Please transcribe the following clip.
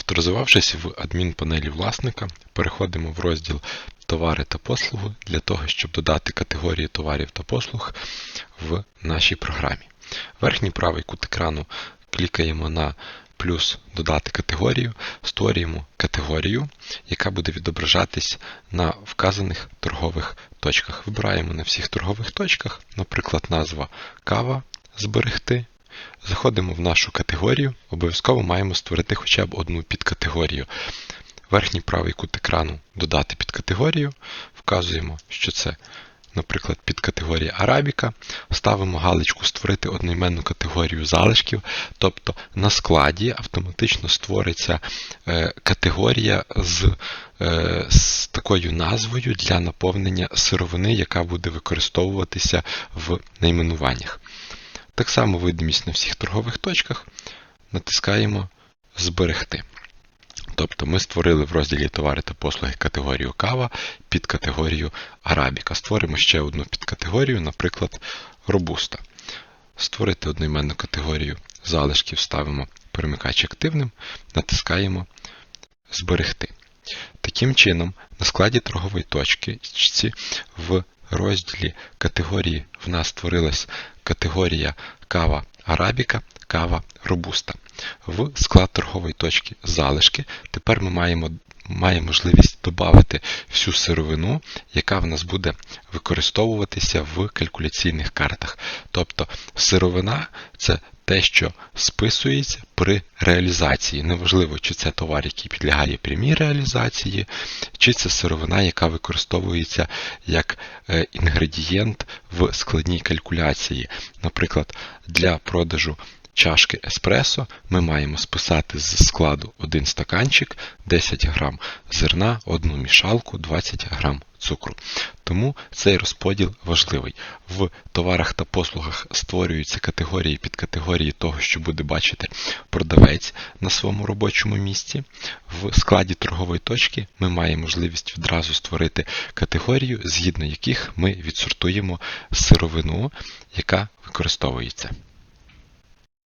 Авторизувавшись в адмінпанелі власника, переходимо в розділ Товари та послуги для того, щоб додати категорії товарів та послуг в нашій програмі. Верхній правий кут екрану клікаємо на плюс Додати категорію, створюємо категорію, яка буде відображатись на вказаних торгових точках. Вибираємо на всіх торгових точках, наприклад, назва кава зберегти. Заходимо в нашу категорію, обов'язково маємо створити хоча б одну підкатегорію. Верхній правий кут екрану Додати підкатегорію. Вказуємо, що це, наприклад, підкатегорія Арабіка. Ставимо галочку Створити одноіменну категорію залишків. Тобто на складі автоматично створиться е, категорія з, е, з такою назвою для наповнення сировини, яка буде використовуватися в найменуваннях. Так само видимість на всіх торгових точках. Натискаємо Зберегти. Тобто ми створили в розділі товари та послуги категорію кава під категорію Арабіка. Створимо ще одну підкатегорію, наприклад, робуста. Створити одноіменну категорію залишків, ставимо перемикач активним, натискаємо Зберегти. Таким чином, на складі торгової точки в розділі категорії в нас створилась категорія кава Арабіка, кава Робуста. В склад торгової точки залишки. Тепер ми маємо має можливість додати всю сировину, яка в нас буде використовуватися в калькуляційних картах. Тобто сировина це те, що списується при реалізації. Неважливо, чи це товар, який підлягає прямій реалізації, чи це сировина, яка використовується як інгредієнт в складній калькуляції. Наприклад, для продажу чашки еспресо ми маємо списати з складу один стаканчик, 10 грам зерна, одну мішалку, 20 грам цукру. Тому цей розподіл важливий. В товарах та послугах створюються категорії під категорії того, що буде бачити продавець на своєму робочому місці. В складі торгової точки ми маємо можливість відразу створити категорію, згідно яких ми відсортуємо сировину, яка використовується.